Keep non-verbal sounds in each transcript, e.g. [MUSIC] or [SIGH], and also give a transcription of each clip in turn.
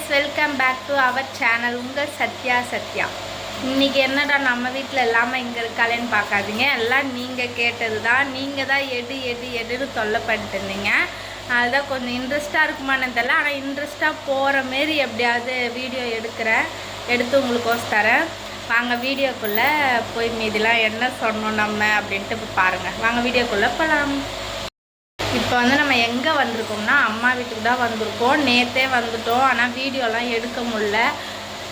Guys welcome back to our channel உங்கள் சத்யா சத்யா. இன்னைக்கு என்னடா நம்ம வீட்டில் இல்லாமல் இங்கே இருக்காளேன்னு பார்க்காதீங்க. எல்லாம் நீங்கள் கேட்டது தான் நீங்கள் தான் எடு எடு எடுன்னு தொல்லை பண்ணிட்டு இருந்தீங்க. அதுதான் கொஞ்சம் இன்ட்ரெஸ்ட்டாக இருக்குமான்னு தெரியல. ஆனால் இன்ட்ரெஸ்ட்டாக போகிற மாரி எப்படியாவது வீடியோ எடுக்கிறேன் எடுத்து உங்களுக்கு தரேன். வாங்க வீடியோக்குள்ளே போய் மீதிலாம் என்ன சொன்னோம் நம்ம அப்படின்ட்டு இப்போ பாருங்கள் வாங்க வீடியோக்குள்ளே போகலாம் இப்போ வந்து நம்ம எங்கே வந்திருக்கோம்னா அம்மா வீட்டுக்கு தான் வந்திருக்கோம். நேற்றே வந்துட்டோம். ஆனால் வீடியோலாம் எடுக்க முடில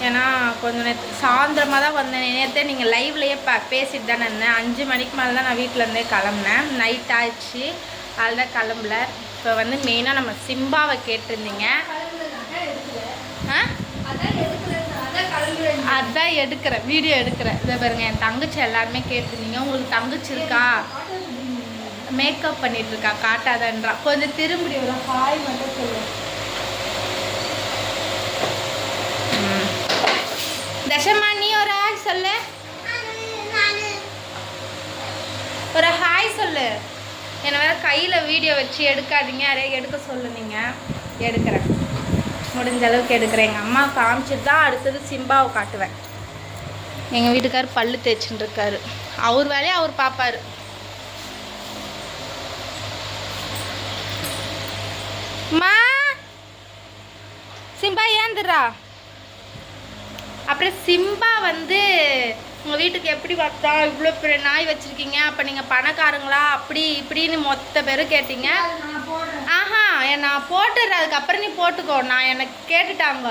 ஏன்னா கொஞ்சம் நேற்று சாயந்தரமாக தான் வந்தேன். நேற்றே நீங்கள் லைவ்லேயே ப பேசிட்டு தானே இருந்தேன். அஞ்சு மணிக்கு மேலே தான் நான் வீட்டிலேருந்தே கிளம்புனேன். நைட் ஆயிடுச்சு. அதில் கிளம்பல. இப்போ வந்து மெயினாக நம்ம சிம்பாவை கேட்டிருந்தீங்க. ஆ? அதான் எடுக்கிறேன். வீடியோ எடுக்கிறேன். இதை பாருங்க என் தங்கச்சி எல்லாருமே கேட்டிருந்தீங்க. உங்களுக்கு தங்கச்சி இருக்கா? மேக்கப் பண்ணிட்டு இருக்கா காட்டாதன்றா. கொஞ்சம் திரும்பி ஒரு ஹாய் மட்டும் சொல்லு. தசமா நீ ஒரு ஹாய் சொல்லு. ஒரு ஹாய் சொல்லு. என்னை வேற கையில் வீடியோ வச்சு எடுக்காதீங்க. யாரையும் எடுக்க சொல்லுனீங்க எடுக்கிறேன். முடிஞ்ச அளவுக்கு எடுக்கிறேன். எங்கள் அம்மா காமிச்சிட்டு தான் அடுத்தது சிம்பாவை காட்டுவேன். எங்கள் வீட்டுக்கார் பல்லு தேய்ச்சின்னு இருக்காரு அவர் வேலையை அவர் பார்ப்பாரு. மா. சிம்பா ஏந்துடுறா அப்புறம் சிம்பா வந்து உங்கள் வீட்டுக்கு எப்படி வந்தா இவ்வளோ பெரிய நாய் வச்சுருக்கீங்க. அப்போ நீங்கள் பணக்காரங்களா? அப்படி இப்படின்னு மொத்த பேரும் கேட்டீங்க. ஆஹா நான் போட்டுடுறேன் அதுக்கப்புறம் நீ போட்டுக்கோ. நான் எனக்கு கேட்டுட்டாங்க.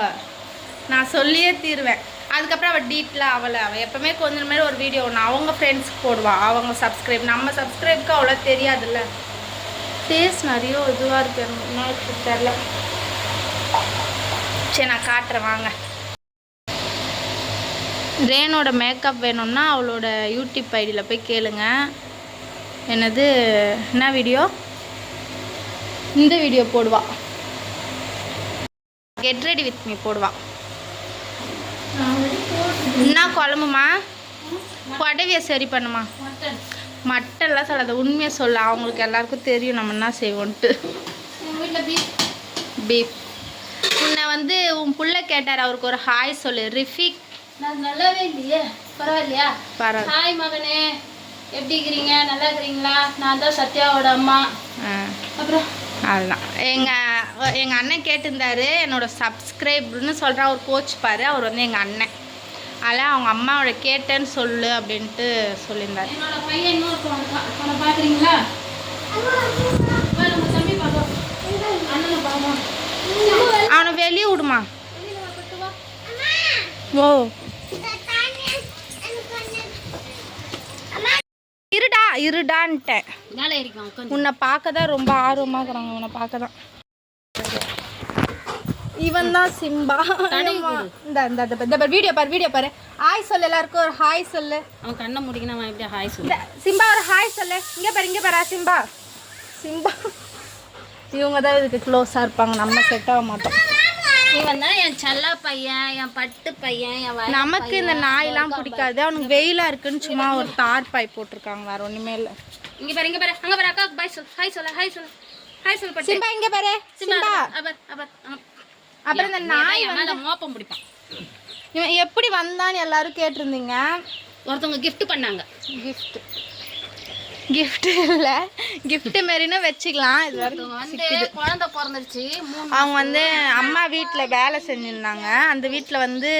நான் சொல்லியே தீருவேன். அதுக்கப்புறம் அவள் டீட்டெயிலாக அவளை. அவள் எப்போவுமே கொஞ்சம் மாதிரி ஒரு வீடியோ ஒன்று அவங்க ஃப்ரெண்ட்ஸ்க்கு போடுவாள் அவங்க சப்ஸ்கிரைப் நம்ம சப்ஸ்கிரைப்க்கு அவ்வளோ தெரியாதுல்ல. ஃபேஸ் நிறைய இதுவாக இருக்கு. தெரில சரி நான் காட்டுறேன் வாங்க. ரேனோட மேக்கப் வேணும்னா அவளோட யூடியூப் ஐடியில் போய் கேளுங்க. என்னது என்ன வீடியோ இந்த வீடியோ போடுவா. கெட் ரெடி வித் மீ போடுவா. என்ன குழம்புமா? புடவைய சரி பண்ணுமா? மட்டெல்லாம் சொல்லாத உண்மையை சொல்ல அவங்களுக்கு எல்லாருக்கும் தெரியும் நம்ம என்ன செய்வோன்ட்டு. பீஃப் உன்னை வந்து உன் புள்ள கேட்டார் அவருக்கு ஒரு ஹாய் சொல்லு ரிஃபிக். நான் நல்லாவே இல்லையே பரவாயில்லையா? பரவாயில்ல. ஹாய் மகனே எப்படி இருக்கிறீங்க? நல்லா இருக்கிறீங்களா? நான் தான் சத்யாவோட அம்மா. அப்புறம்? அதுதான் எங்கள் எங்கள் அண்ணன் கேட்டிருந்தாரு என்னோட சப்ஸ்கிரைப்னு சொல்கிற அவர் கோச் பாரு அவர் வந்து எங்கள் அண்ணன். அதில் அவங்க அம்மாவோட கேட்டேன்னு சொல்லு அப்படின்ட்டு சொல்லியிருந்தாரு. என்னோட பையன் இன்னொரு அவனை பார்க்குறீங்களா? வெளியே விடுமா. ஓ. இருடா இருடான்ட்டேன். உன்னை பார்க்க தான் ரொம்ப ஆர்வமாக இருக்கிறாங்க உன்னை பார்க்க தான் இவன் தான் சிம்பா இந்த இந்த இந்த வீடியோ பாரு வீடியோ பாரு. ஹாய் சொல்லு எல்லாருக்கும் ஒரு ஹாய் சொல்லு. அவன் கண்ணை முடிக்கணும் அவன் எப்படி ஹாய் சொல்லு? சிம்பா ஒரு ஹாய் சொல்லு. இங்கே பாரு இங்கே பாரு சிம்பா. சிம்பா. இவங்க தான் இதுக்கு க்ளோஸாக இருப்பாங்க. நம்ம செட் ஆக மாட்டோம். இவன் தான் என் செல்ல பையன் என் பட்டு பையன் என் நமக்கு இந்த நாயெல்லாம் பிடிக்காது. அவனுக்கு வெயிலாக இருக்குன்னு சும்மா ஒரு தார் பாய் போட்டிருக்காங்க. வேற ஒன்றுமே இல்லை. இங்க பாரு இங்க பாரு. அங்க பாரு அக்கா பாய் சொல் ஹாய் சொல்லு ஹாய் சொல்லு. ஹாய் சொல்லு பட்டு. சிம்பா இங்கே பாரு. சிம்பா அவர் அவர் அப்புறம் இந்த நாய் மேல மோப்பம் பிடிப்பான். இவன் எப்படி வந்தான்னு எல்லாரும் கேட்டிருந்தீங்க. ஒருத்தவங்க gift பண்ணாங்க. Gift. Gift இல்லை. Gift மாரின்னு வச்சுக்கலாம். இது வந்து குழந்தை பிறந்துருச்சு அவங்க வந்து அம்மா வீட்டில் வேலை செஞ்சுருந்தாங்க. அந்த வீட்டில் வந்து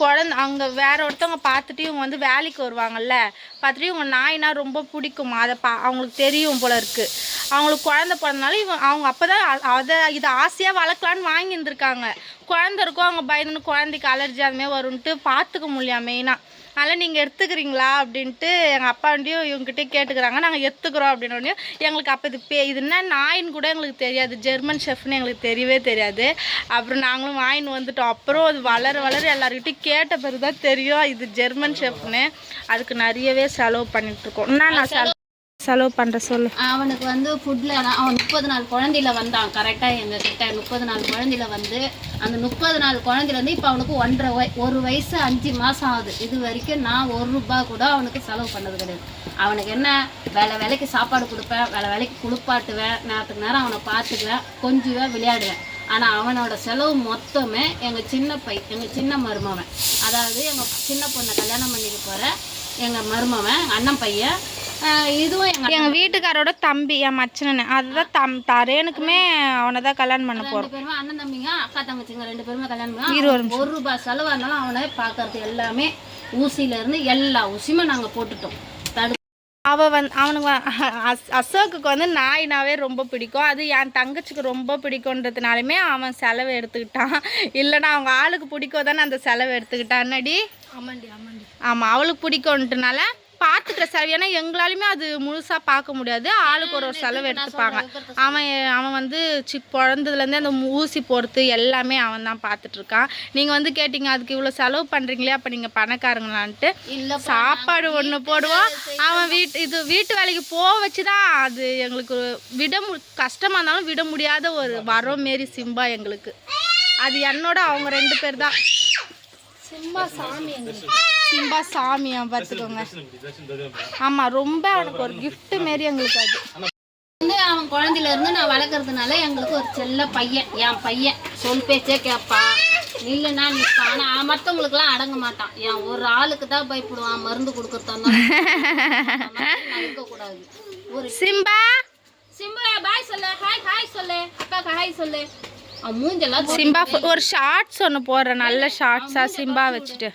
குழந்த அவங்க வேற ஒருத்தவங்க பார்த்துட்டு இவங்க வந்து வேலைக்கு வருவாங்கல்ல. பார்த்துட்டு இவங்க நாய்னா ரொம்ப பிடிக்குமா? அதை பா அவங்களுக்கு தெரியும் போல இருக்கு. அவங்களுக்கு குழந்த பிறந்தனால இவங்க அவங்க அப்போ தான் அதை இதை ஆசையாக வளர்க்கலான்னு வாங்கி இருந்திருக்காங்க குழந்த இருக்கும் அவங்க பயந்துன்னு குழந்தைக்கு அலர்ஜி அதுமாதிரி வரும்ன்ட்டு பார்த்துக்க முடியா மெயினாக அதனால் நீங்கள் எடுத்துக்கிறீங்களா அப்படின்ட்டு எங்கள் அப்பாண்டியும் இவங்ககிட்ட கேட்டுக்கிறாங்க. நாங்கள் எடுத்துக்கிறோம் அப்படின்னோடனே எங்களுக்கு அப்போ இது பே இது என்ன நாயின்னு கூட எங்களுக்கு தெரியாது. ஜெர்மன் ஷெஃப்னு எங்களுக்கு தெரியவே தெரியாது. அப்புறம் நாங்களும் வாங்கின்னு வந்துட்டோம். அப்புறம் அது வளர வளர எல்லாருக்கிட்டையும் கேட்ட பிறகு தான் தெரியும் இது ஜெர்மன் ஷெஃப்னு அதுக்கு நிறையவே செலவு பண்ணிகிட்ருக்கோம் என்ன நான் செலவு செலவு பண்ணுற சொல்லு. அவனுக்கு வந்து ஃபுட்டில் அவன் முப்பது நாள் குழந்தையில வந்தான். கரெக்டாக எங்கள் கிட்ட முப்பது நாள் குழந்தையில வந்து அந்த முப்பது நாள் குழந்தையில இப்போ அவனுக்கு ஒன்றரை வய ஒரு வயசு அஞ்சு மாதம் ஆகுது. இது வரைக்கும் நான் ஒரு ரூபா கூட அவனுக்கு செலவு பண்ணது கிடையாது. அவனுக்கு என்ன வேலை வேலைக்கு சாப்பாடு கொடுப்பேன் வேலை வேலைக்கு குளிப்பாட்டுவேன் நேரத்துக்கு நேரம் அவனை பார்த்துக்குவேன் கொஞ்சுவேன் விளையாடுவேன். ஆனால் அவனோட செலவு மொத்தமே எங்கள் சின்ன பை எங்கள் சின்ன மருமவன். அதாவது எங்கள் சின்ன பொண்ணை கல்யாணம் பண்ணிக்க போகிற எங்கள் மருமவன் அண்ணன் பையன் இதுவும் எங்கள் எங்க வீட்டுக்காரோட தம்பி என் மச்சனன் அதுதான் தம் தரேனுக்குமே அவனை தான் கல்யாணம் பண்ண போறோம். ரெண்டு பேருமே அண்ணன் தம்பிங்க அக்கா தங்கச்சிங்க ரெண்டு பேருமே கல்யாணம் பண்ணி ஒரு ரூபாய் செலவாக இருந்தாலும் அவனை பார்க்கறது எல்லாமே ஊசியில இருந்து எல்லா ஊசியுமே நாங்கள் போட்டுட்டோம். தடு அவ வந்து அவனுக்கு அஸ்- அசோக்குக்கு வந்து நாயினாவே ரொம்ப பிடிக்கும். அது என் தங்கச்சிக்கு ரொம்ப பிடிக்குன்றதுனாலுமே அவன் செலவு எடுத்துக்கிட்டான். இல்லைன்னா அவங்க ஆளுக்கு பிடிக்கும் தானே அந்த செலவு எடுத்துக்கிட்டான்னடி ஆமாண்டி ஆமாண்டி. ஆமாம் அவளுக்கு பிடிக்கும்ன்றனால பார்த்துக்கிற செலவு ஏன்னா எங்களாலுமே அது முழுசாக பார்க்க முடியாது. ஆளுக்கு ஒரு ஒரு செலவு எடுத்துப்பாங்க. அவன் அவன் வந்து சி பிறந்ததுலேருந்தே அந்த ஊசி போடுறது எல்லாமே அவன் தான் பார்த்துட்ருக்கான் நீங்கள் வந்து கேட்டிங்க அதுக்கு இவ்வளோ செலவு பண்ணுறீங்களே அப்போ நீங்கள் பணக்காரங்களான்ட்டு இல்லை சாப்பாடு ஒன்று போடுவோம். அவன் வீட்டு இது வீட்டு வேலைக்கு போக வச்சு தான் அது எங்களுக்கு விட மு கஷ்டமாக இருந்தாலும் விட முடியாத ஒரு வரம் மாரி சிம்பா எங்களுக்கு. அது என்னோட அவங்க ரெண்டு பேர் தான். சிம்பா சாமி எங்களுக்கு சிம்பா சாமியா பார்த்துக்கோங்க. ஆமாம் ரொம்ப அவனுக்கு ஒரு gift மாரி எங்களுக்கு அது. வந்து அவன் குழந்தையில இருந்து நான் வளர்க்கறதுனால எங்களுக்கு ஒரு செல்ல பையன் என் பையன். சொல் பேச்சே கேட்பான் நில்லுனா நிற்பான் ஆனால் மற்றவங்களுக்குலாம் அடங்க மாட்டான். என் ஒரு ஆளுக்கு தான் பயப்படுவான் மருந்து கொடுக்கறதா நான் இருக்கக்கூடாது. ஒரு சிம்பா! சிம்பா பாய் சொல்லு. ஹாய் ஹாய் சொல்லு. அக்காக்கு ஹாய் சொல்லு. மூஞ்செல்லாம் சிம்பா ஒரு ஷார்ட்ஸ் ஒன்று போடுறேன் நல்ல ஷார்ட்ஸாக சிம்பா வச்சுட்டு.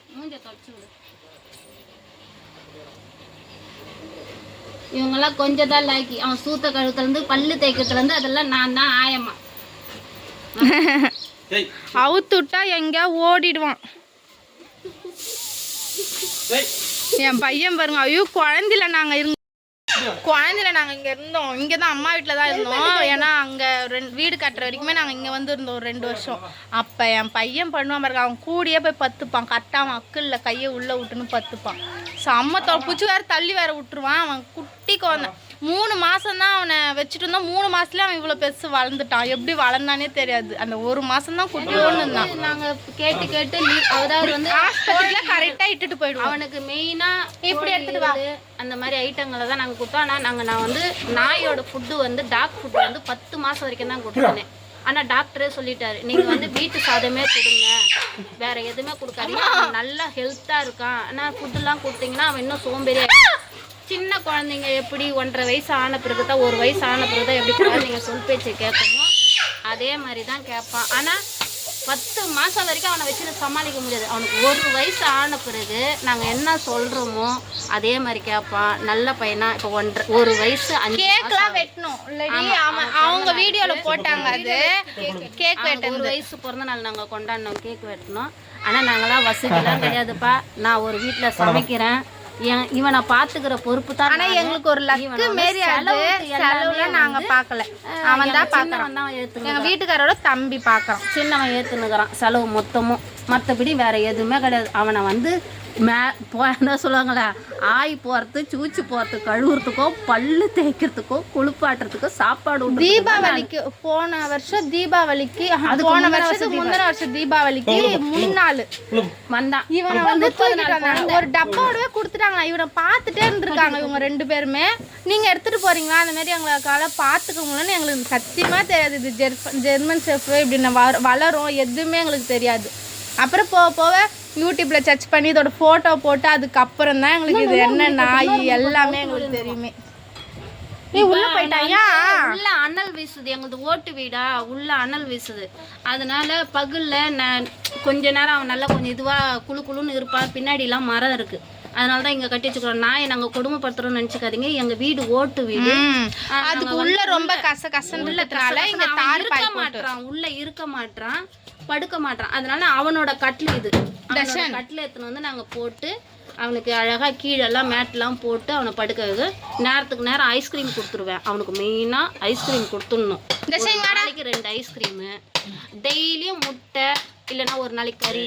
இவங்கெல்லாம் கொஞ்சம் தான் லாக்கி அவன் சூத்த கழுத்துலேருந்து பல்லு தேய்க்கிறதுலேருந்து அதெல்லாம் நான் தான் ஆயம்மா. [LAUGHS] அவுத்து விட்டா எங்கேயா ஓடிடுவான். என் பையன் பாருங்க ஐயோ குழந்தையில நாங்க இருந்தோம் குழந்தையில நாங்க இங்க இருந்தோம். இங்க தான் அம்மா வீட்ல தான் இருந்தோம். ஏன்னா அங்க ரெண்டு வீடு கட்டுற வரைக்குமே நாங்க இங்க வந்து இருந்தோம் ஒரு ரெண்டு வருஷம். அப்ப என் பையன் பண்ணுவான் பாருங்க. அவன் கூடியே போய் பத்துப்பான். கரெக்டாக அவன் அக்கில்ல கையை உள்ள விட்டுன்னு பத்துப்பான். தொ பூச்சி வேற தள்ளி வேற விட்டுருவான். அவன் குட்டி குழந்தை. மூணு மாசம் தான் அவனை வச்சுட்டு இருந்தோம். மூணு மாசத்துல அவன் இவ்வளவு பெருசு வளர்ந்துட்டான். எப்படி வளர்ந்தானே தெரியாது. அந்த ஒரு மாசம் தான் குட்டியோன்னு இருந்தான். நாங்க கேட்டு கேட்டு நீ- அதாவது வந்து கரெக்டா இட்டுட்டு போயிடுவோம். அவனுக்கு மெயினா இப்படி எடுத்துட்டு வா. அந்த மாதிரி ஐட்டங்களை தான் நாங்கள் கொடுத்தோம். ஆனால் நாங்கள் நான் வந்து நாயோட ஃபுட்டு வந்து டாக் ஃபுட் வந்து பத்து மாதம் வரைக்கும் தான் கொடுத்துருந்தேன் ஆனால் டாக்டரே சொல்லிட்டாரு நீங்கள் வந்து வீட்டு சாதமே கொடுங்க. வேற எதுவுமே கொடுக்காதீங்க. அவன் நல்லா ஹெல்த்தாக இருக்கான். ஆனால் ஃபுட்டுலாம் கொடுத்தீங்கன்னா அவன் இன்னும் சோம்பேறியா சின்ன குழந்தைங்க எப்படி ஒன்றரை வயசு ஆன பிறகு தான் ஒரு வயசு ஆன பிறகு தான் எப்படி குழந்தைங்க சொல் பேச்சு கேட்கணும்? அதே மாதிரி தான் கேட்பான். ஆனால் பத்து மாசம் வரைக்கும் அவனை வச்சுட்டு சமாளிக்க முடியாது. அவனுக்கு ஒரு வயசு ஆன பிறகு நாங்க என்ன சொல்றோமோ அதே மாதிரி கேட்பான் நல்ல பையனா? இப்போ ஒன்றரை ஒரு வயசு அஞ்சு கேக்லாம் வெட்டணும். அவங்க வீடியோல போட்டாங்க அது. கேக் அவனுக்கு வெட்ட ஒரு வயசு பிறந்த நாள் நாங்க கொண்டாடினோம். கேக் வெட்டினோம் ஆனா நாங்களாம் வசதிலாம் கிடையாதுப்பா. நான் ஒரு வீட்ல சமைக்கிறேன். இவனை பாத்துக்கிற பொறுப்பு தான் ஆனா. எங்களுக்கு ஒரு லக்கு மாரி செலவுல நாங்க அஹ், அவன் தான் ஏத்துங்க எங்க வீட்டுக்காரோட தம்பி பார்க்கறான். சின்னவன் ஏத்துனுக்குறான் செலவு மொத்தமும். மற்றபடி வேற எதுவுமே கிடையாது. அவனை வந்து மே போ என்ன சொல்லுவாங்களே ஆய் போறது சூச்சு போறது கழுவுறதுக்கோ பல்லு தேய்க்கிறதுக்கோ குளிப்பாட்டுறதுக்கோ சாப்பாடு தீபாவளிக்கு போன வருஷம் தீபாவளிக்கு ஆஹா, போன வருஷத்துக்கு முந்தின வருஷம் தீபாவளிக்கு முன்னாள். வந்தான். இவனை வந்து ஒரு டப்பாவோடவே கொடுத்துட்டாங்களா? இவனை பார்த்துட்டே இருந்திருக்காங்க இவங்க ரெண்டு பேருமே. நீங்க எடுத்துட்டு போறீங்களா? அந்த மாதிரி எங்களுக்கால பார்த்துக்க முடியலன்னு எங்களுக்கு சத்தியமா தெரியாது. இது ஜெர்ம- ஜெர்மன் செஃப் இப்படி வ- வளரும் எதுவுமே எங்களுக்கு தெரியாது. அப்புறம் போக போக யூடியூப்ல சர்ச் பண்ணி இதோட போட்டோ போட்டு அதுக்கப்புறம் தான் எங்களுக்கு இது என்ன நாய் எல்லாமே எங்களுக்கு தெரியுமே. நீ உள்ள போயிட்டாயா உள்ள அனல் வீசுது எங்களது ஓட்டு வீடா? உள்ள அனல் வீசுது. அதனால பகல்ல நான் கொஞ்ச நேரம் அவன் நல்லா கொஞ்சம் இதுவா குளு குளுன்னு இருப்பான் பின்னாடி எல்லாம் மரம் இருக்கு. அதனால தான் இங்க கட்டி வச்சுக்கிறோம். நாயை நாங்க கொடுமைப்படுத்துறோம்னு நினைச்சுக்காதீங்க. எங்க வீடு ஓட்டு வீடு. அதுக்கு உள்ள ரொம்ப கச கசன்றதுனால இங்க அவன் தார் இருக்க மாட்றான். உள்ள இருக்க மாட்றான். படுக்க மாட்றான். அதனால அவனோட கட்டில் இது. அவனோட கட்டில் எடுத்துன்னு வந்து நாங்க போட்டு அவனுக்கு அழகா கீழெல்லாம் மேட்லாம் போட்டு அவனை படுக்க வைக்க நேரத்துக்கு நேரம் ஐஸ்கிரீம் கொடுத்துருவேன். அவனுக்கு மெயினா ஐஸ்கிரீம் கொடுத்துடணும். நாளைக்கு ரெண்டு ஐஸ்கிரீமு டெய்லியும் முட்டை இல்லைன்னா ஒரு நாளைக்கு கறி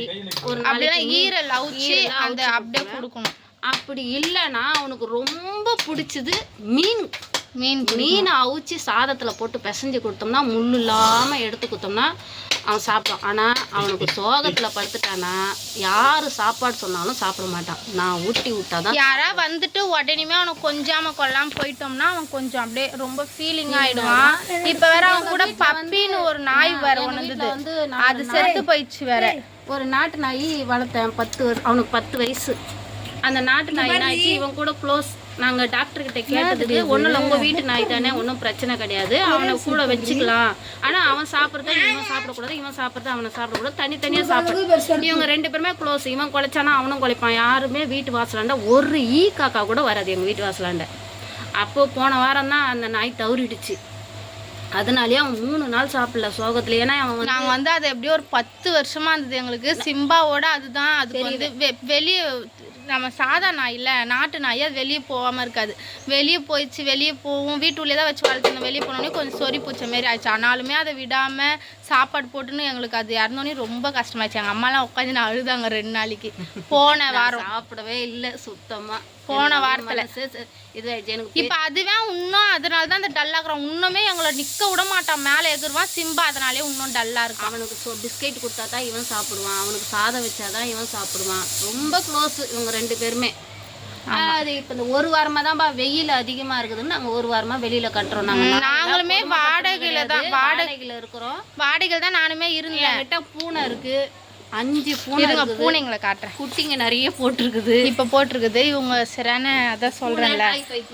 ஒரு நாளைக்கு. ஈரல் அவுச்சு அந்த அப்படியே. கொடுக்கணும். அப்படி இல்லைன்னா அவனுக்கு ரொம்ப பிடிச்சது மீன். மீன் மீனை அவிச்சு சாதத்தில் போட்டு பிசைஞ்சு கொடுத்தோம்னா முள் இல்லாமல் எடுத்து கொடுத்தோம்னா அவன் சாப்பிடுவான். ஆனால் அவனுக்கு சோகத்தில் படுத்துட்டானா யார் சாப்பாடு சொன்னாலும் சாப்பிட மாட்டான். நான் ஊட்டி விட்டாதான் யாரா வந்துட்டு உடனேமே அவனுக்கு கொஞ்சாம கொள்ளாம போயிட்டோம்னா அவன் கொஞ்சம் அப்படியே ரொம்ப ஃபீலிங் ஆயிடுவான். இப்ப வேற அவன் கூட பப்பின்னு ஒரு நாய் வேற இருந்தது வந்து அது செத்து போயிடுச்சு வேற. ஒரு நாட்டு நாய் வளர்த்தேன் பத்து அவனுக்கு பத்து வயசு. அந்த நாட்டு நாய் என்னாச்சு இவன் கூட க்ளோஸ் நாங்கள் டாக்டர் கிட்ட கேட்டதுக்கு ஒன்றும் இல்லை உங்கள் வீட்டு நாய் தானே ஒன்றும் பிரச்சனை கிடையாது. அவனை கூட வச்சுக்கலாம். ஆனால் அவன் சாப்பிட்றத இவன் சாப்பிடக்கூடாது இவன் சாப்பிட்றத அவனை சாப்பிடக்கூடாது. தனித்தனியாக சாப்பிடு. இவங்க ரெண்டு பேருமே க்ளோஸ் இவன் குலைச்சானா அவனும் குலைப்பான். யாருமே வீட்டு வாசலாண்ட ஒரு ஈ காக்கா கூட வராது எங்கள் வீட்டு வாசலாண்ட. அப்போ போன வாரம் தான் அந்த நாய் தவறிடுச்சு. அதனாலேயே அவன் மூணு நாள் சாப்பிடல சோகத்துல. ஏன்னா அவன் நாங்க வந்து அது எப்படியும் ஒரு பத்து வருஷமா இருந்தது எங்களுக்கு. சிம்பாவோட அதுதான். அதுக்கு வந்து வெளியே நம்ம சாதா நாய் இல்ல நாட்டு நாய் அது வெளியே போகாம இருக்காது. வெளியே போயிடுச்சு வெளியே போகும் வீட்டுள்ளே தான் வச்சு வளர்த்துருந்தோம். வெளியே போனோடனே கொஞ்சம் சொறி பூச்ச மாரி ஆயிடுச்சு. ஆனாலுமே அதை விடாம சாப்பாடு போட்டுன்னு எங்களுக்கு அது இறந்தோடனே ரொம்ப கஷ்டமாயிடுச்சு. எங்க அம்மாலாம் உட்காந்து நான் அழுதாங்க ரெண்டு நாளைக்கு. போன வாரம். சாப்பிடவே இல்லை சுத்தமா. போன வாரத்துல. இதாயிடுச்சு. எனக்கு இப்ப அதுவே இன்னும் அதனால தான் அந்த டல்லாக்குறான் இன்னுமே எங்களை நிக்க விட மாட்டான். மேலே எகிருவான் சிம்பா அதனாலே இன்னும் டல்லா இருக்கான். அவனுக்கு சொ பிஸ்கெட் கொடுத்தா தான் இவன் சாப்பிடுவான். அவனுக்கு சாதம் வச்சாதான் இவன் சாப்பிடுவான். ரொம்ப க்ளோஸ் இவங்க ரெண்டு பேருமே. அது இப்போ இந்த ஒரு வாரமா தான்ப்பா வெயில் அதிகமா இருக்குதுன்னு நாங்க ஒரு வாரமா வெளியில கட்டுறோம். நாங்க நாங்களுமே வாடகையில தான் வாடகை வாடகையில இருக்கிறோம். வாடகையில் தான் நானுமே இருந்தேன். பூனை இருக்கு. அஞ்சு பூனை பூனைங்களை காட்டுறேன். குட்டிங்க நிறைய போட்டிருக்குது. இப்போ போட்டிருக்குது. இவங்க சரியான அதான் சொல்கிறேன்ல.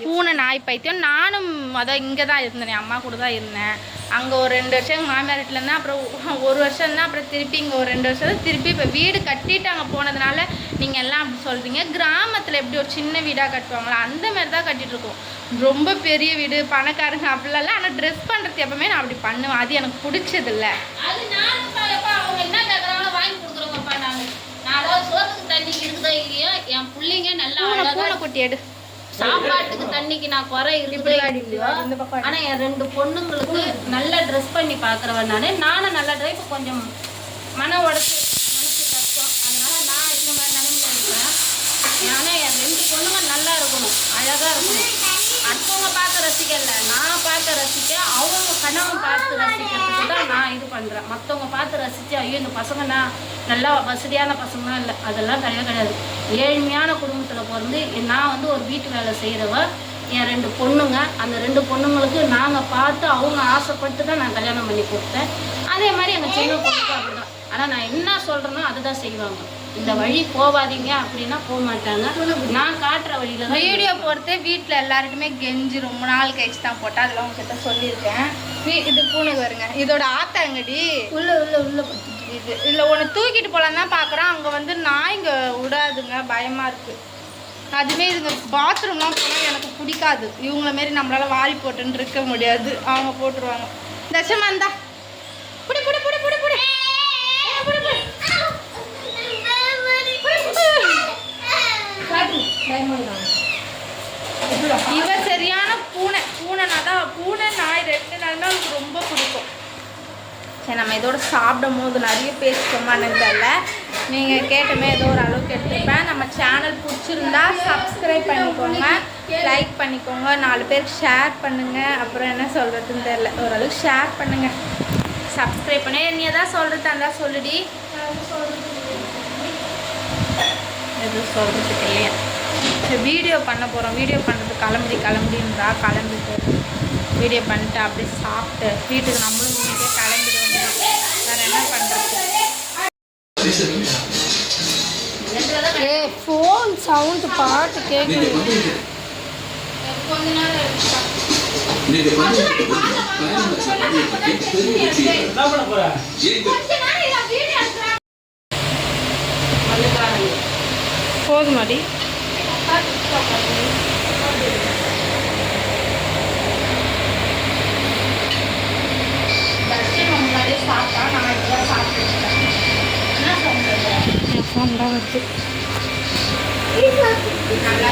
பூனை நாய் பைத்தியம். நானும் அதான் இங்கே தான் இருந்தேன். அம்மா கூட தான் இருந்தேன். அங்கே ஒரு ரெண்டு வருஷம் மாமியார் வீட்டில் இருந்தேன் அப்புறம் [LAUGHS] ஒரு வருஷம் தான் அப்புறம் திருப்பி இங்கே ஒரு ரெண்டு வருஷம் திருப்பி இப்போ வீடு கட்டிட்டு அங்கே போனதுனால நீங்கள் எல்லாம் அப்படி சொல்கிறீங்க கிராமத்தில் எப்படி ஒரு சின்ன வீடாக கட்டுவாங்களா அந்த மாதிரி தான் கட்டிட்டு இருக்கோம். ரொம்ப பெரிய வீடு பணக்காரங்க அப்படிலாம் ஆனால் ட்ரெஸ் பண்ணுறது எப்பவுமே நான் அப்படி பண்ணுவேன். அது எனக்கு பிடிச்சதில்ல. அது பாப்பா அவங்க என்ன கேக்குறாங்களோ வாங்கி கொடுக்குறோங்கப்பா நாங்க நான் அதாவது சோத்துக்கு தண்ணி இருக்குதோ இல்லையோ? என் பிள்ளைங்க நல்லா அழகா குட்டி எடு. சாப்பாட்டுக்கு தண்ணிக்கு நான் குறை இருக்குதோ? ஆனா என் ரெண்டு பொண்ணுங்களுக்கு நல்லா ட்ரெஸ் பண்ணி பாக்குறவன் நானு. நானும் நல்லா ட்ரை இப்போ கொஞ்சம் மன உடச்சு மனசு கஷ்டம். அதனால நான் இந்த மாதிரி நிலைமையில இருக்கிறேன் ஆனா என் ரெண்டு பொண்ணுங்க நல்லா இருக்கணும். அழகா இருக்கணும். அடுத்தவங்க பார்த்து ரசிக்கல. நான் பார்த்து ரசிக்க அவங்க கணவன் பார்த்து ரசிக்கிறதுக்கு தான் நான் இது பண்ணுறேன் மற்றவங்க பார்த்து ரசித்து ஐயோ இந்த பசங்கன்னா நல்லா வசதியான பசங்களாம் இல்லை. அதெல்லாம் கிடையவே கிடையாது. ஏழ்மையான குடும்பத்தில் பிறந்து நான் வந்து ஒரு வீட்டு வேலை செய்கிறவ என் ரெண்டு பொண்ணுங்க அந்த ரெண்டு பொண்ணுங்களுக்கு நாங்கள் பார்த்து அவங்க ஆசைப்பட்டு தான் நான் கல்யாணம் பண்ணி கொடுத்தேன். அதே மாதிரி எங்கள் சின்ன பொண்ணுக்கு அப்படிதான். ஆனால் நான் என்ன சொல்கிறேனோ அதுதான் செய்வாங்க. இந்த வழி போகாதீங்க அப்படின்னா போக மாட்டாங்க நான் காட்டுற வழியில வீடியோ போடுறது வீட்டில் எல்லார்ட்டுமே கெஞ்சி ரொம்ப நாள் கழிச்சு தான் போட்டேன். அதெல்லாம் உங்ககிட்ட சொல்லியிருக்கேன். இது பூனை வருங்க இதோட ஆத்தாங்கடி உள்ள உள்ள உள்ள இது இதில் ஒன்று தூக்கிட்டு போகலாம் தான் பார்க்குறேன் அங்கே வந்து நாய்ங்க விடாதுங்க பயமாக இருக்குது அதுவே இதுங்க பாத்ரூம்லாம் போனால் எனக்கு பிடிக்காது. இவங்கள மாரி நம்மளால வாரி போட்டுன்னு இருக்க முடியாது. அவங்க போட்டுருவாங்க. தசமா இருந்தா இவ சரியான பூனை. பூனைனா தான் பூனை நாய் ரெண்டு நாளுமே அவளுக்கு ரொம்ப பிடிக்கும். சரி நம்ம இதோட சாப்பிடும் போது நிறைய பேசிட்டோமான்னு தெரியல நீங்கள் கேட்டுமே ஏதோ ஒரு அளவுக்கு எடுத்துப்பேன் நம்ம சேனல் பிடிச்சிருந்தா சப்ஸ்கிரைப் பண்ணிக்கோங்க லைக் பண்ணிக்கோங்க நாலு பேருக்கு ஷேர் பண்ணுங்கள் அப்புறம் என்ன சொல்கிறதுன்னு தெரில ஓரளவுக்கு ஷேர் பண்ணுங்கள் சப்ஸ்கிரைப் பண்ணி. நீ எதாவது சொல்கிறது இருந்தா சொல்லுடி. எதுவும் சொல்கிறதுக்கு இல்லையா? வீடியோ பண்ண போகிறோம் வீடியோ பண்ணுறது கிளம்பி கிளம்பின்றா கிளம்பிட்டு வீடியோ பண்ணிட்டு அப்படியே சாப்பிட்டு வீட்டுக்கு நம்மளும் வீட்டுக்கே கிளம்பிடுவோம் வேறு என்ன பண்ணுறது ஏ ஃபோன் சவுண்டு பாட்டு கேட்குது போதுமாடி சாப்பிட்டா நான் இப்பதான் சாப்பிட்டுருக்கேன் என்ன சொல்றது என் ஃபோன் தான் வருது நல்லா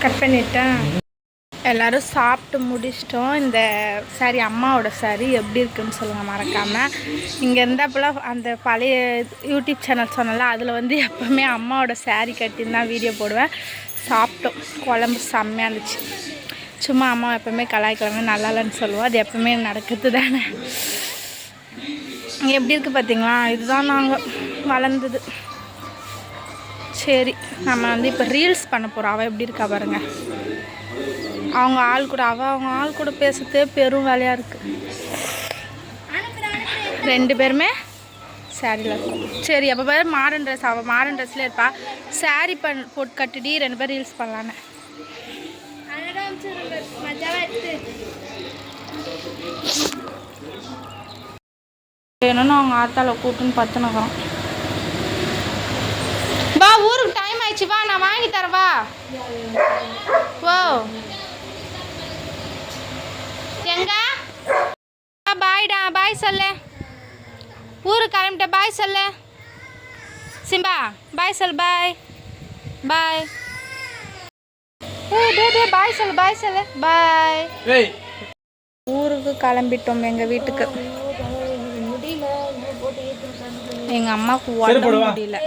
கட் பண்ணிட்டேன் எல்லோரும் சாப்பிட்டு முடிச்சிட்டோம். இந்த சாரி அம்மாவோட சாரி எப்படி இருக்குன்னு சொல்லுங்கள் மறக்காமல் இங்கே இருந்தாப்பெல்லாம் அந்த பழைய யூடியூப் சேனல் சொன்னல அதில் வந்து எப்போவுமே அம்மாவோட சாரி கட்டின்னு தான் வீடியோ போடுவேன். சாப்பிட்டோம். குழம்பு செம்மையாக இருந்துச்சு. சும்மா அம்மா எப்போவுமே கலாய்க்கிறாங்க நல்லா இல்லைன்னு சொல்லுவோம் அது எப்போவுமே நடக்குது தானே. இங்கே எப்படி இருக்குது பார்த்தீங்களா இதுதான் நாங்கள் வளர்ந்தது. சரி நம்ம வந்து இப்போ ரீல்ஸ் பண்ண போகிறோம் அவள் எப்படி இருக்கா பாருங்கள் அவங்க ஆள் கூட அவள் அவங்க ஆள் கூட பேசுறதே பெரும் வேலையாக இருக்குது ரெண்டு பேருமே சாரியில் இருக்கும் சரி அப்போ பேர் மாடர்ன் ட்ரெஸ் அவள் மாடர்ன் ட்ரெஸ்லேயே இருப்பா. சாரி பண் போட்டு கட்டிடி ரெண்டு பேரும் ரீல்ஸ் பண்ணலான்னு. வேணும்னு அவங்க ஆத்தால கூப்பிட்டுன்னு பத்துனுக்குறோம். வா ஊருக்கு டைம் ஆயிடுச்சு வா நான் வாங்கி தரேன் வா. எங்க? பாய்டா பாய் சொல்லு. ஊருக்கு கிளம்பிட்ட பாய் சொல்லு. சிம்பா பாய் சொல்லு பாய். பாய். பாய் சொல்லு பாய் சொல்லு. பாய். ஊருக்கு கிளம்பிட்டோம் எங்கள் வீட்டுக்கு. எங்கள் அம்மாவுக்கு உடம்பு முடியல.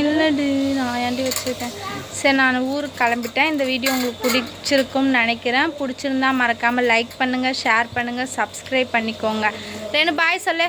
இல்லடி நான் ஏன்டி வச்சுருக்கேன்? சரி நான் ஊருக்கு கிளம்பிட்டேன். இந்த வீடியோ உங்களுக்கு பிடிச்சிருக்கும்னு நினைக்கிறேன். பிடிச்சிருந்தா மறக்காமல் லைக் பண்ணுங்கள் ஷேர் பண்ணுங்கள் சப்ஸ்கிரைப் பண்ணிக்கோங்க. ரெண்டு பாய் சொல்லு.